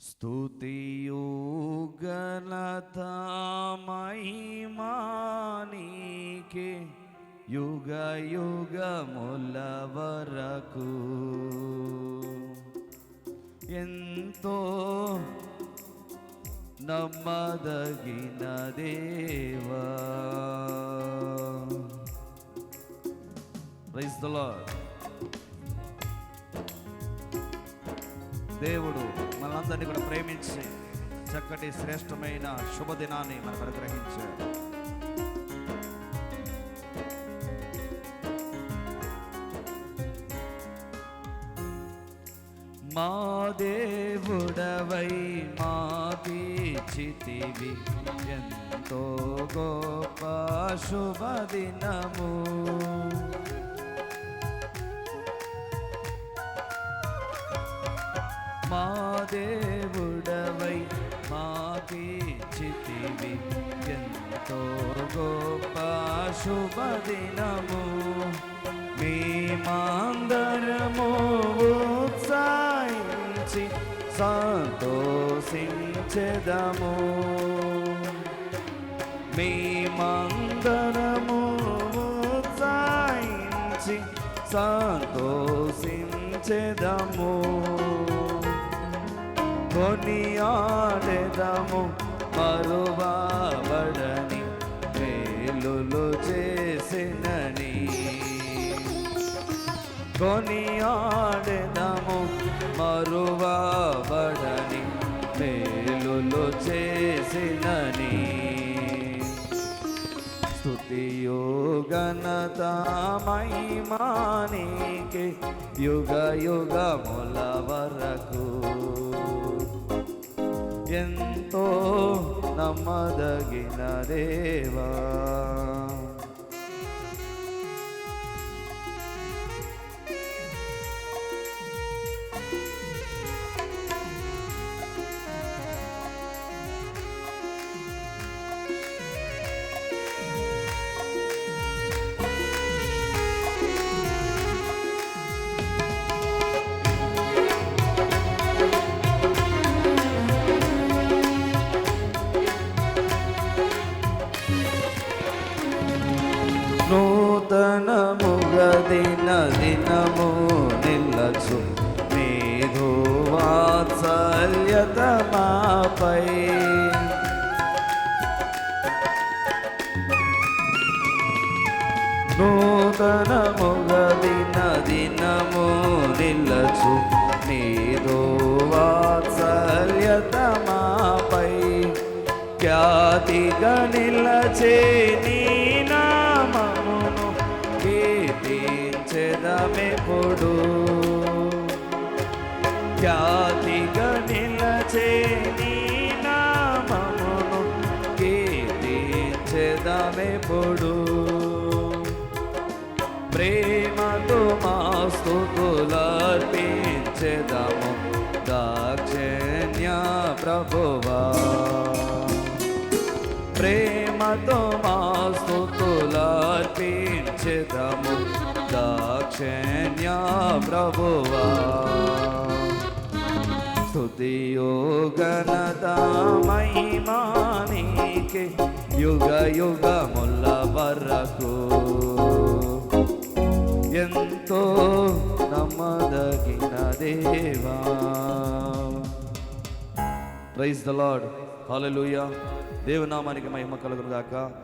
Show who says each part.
Speaker 1: స్తుతియు ఘనత మహిమానీకే యుగ యుగముల వరకు ఎంతో నమ్మదగిన దేవా. ప్రైజ్ ద లార్డ్ దేవుడు మనందరినీ కూడా ప్రేమించి చక్కటి శ్రేష్టమైన శుభదినాన్ని మనకు అనుగ్రహించాడు మా దేవుడవై మాకీచితివి ఎంతో గొప్ప శుభదినము. మా దేవుడవై మాకీచితివి ఎంతో గొప్ప శుభదినము. మీ మాందరము ఉత్సాహించి సంతోషించెదము. మేమందరము ఉత్సాహించి సంతోషించెదము. కొనియాడెదము. మరువాబడని మేలులు చేసినని. కొనియాడెదము. మరువాబడని మేలులు చేసినని. స్తుతియో ఘనత మహిమానికి యుగ యుగముల వరకు. ఎంతో నమ్మదగిన దేవా నూతనముగదిన దినము నిల్లచు మేధు వాత్సల్యత మాపై నూతనముగదిన దినము నిల్లచు మేధు వాత్సల్యత మాపై ఖ్యాతిగా నిలచే నీ ఖ్యాతిగా నిలచే నీ నామమును కీర్తించెదమెప్పుడు ప్రేమతో మా స్థుతులర్పించెదము దాక్షిణ్య ప్రభువా. ప్రేమతో మా స్థుతులర్పించెదము దాక్షిణ్య ప్రభువా. ఘనత మహిమానికి యుగ యుగముల వరకు ఎంతో నమ్మదగిన దేవా. ప్రైజ్ ద లాడ్ హల్లెలూయా దేవునామానికి మహిమ కలుగునుగాక.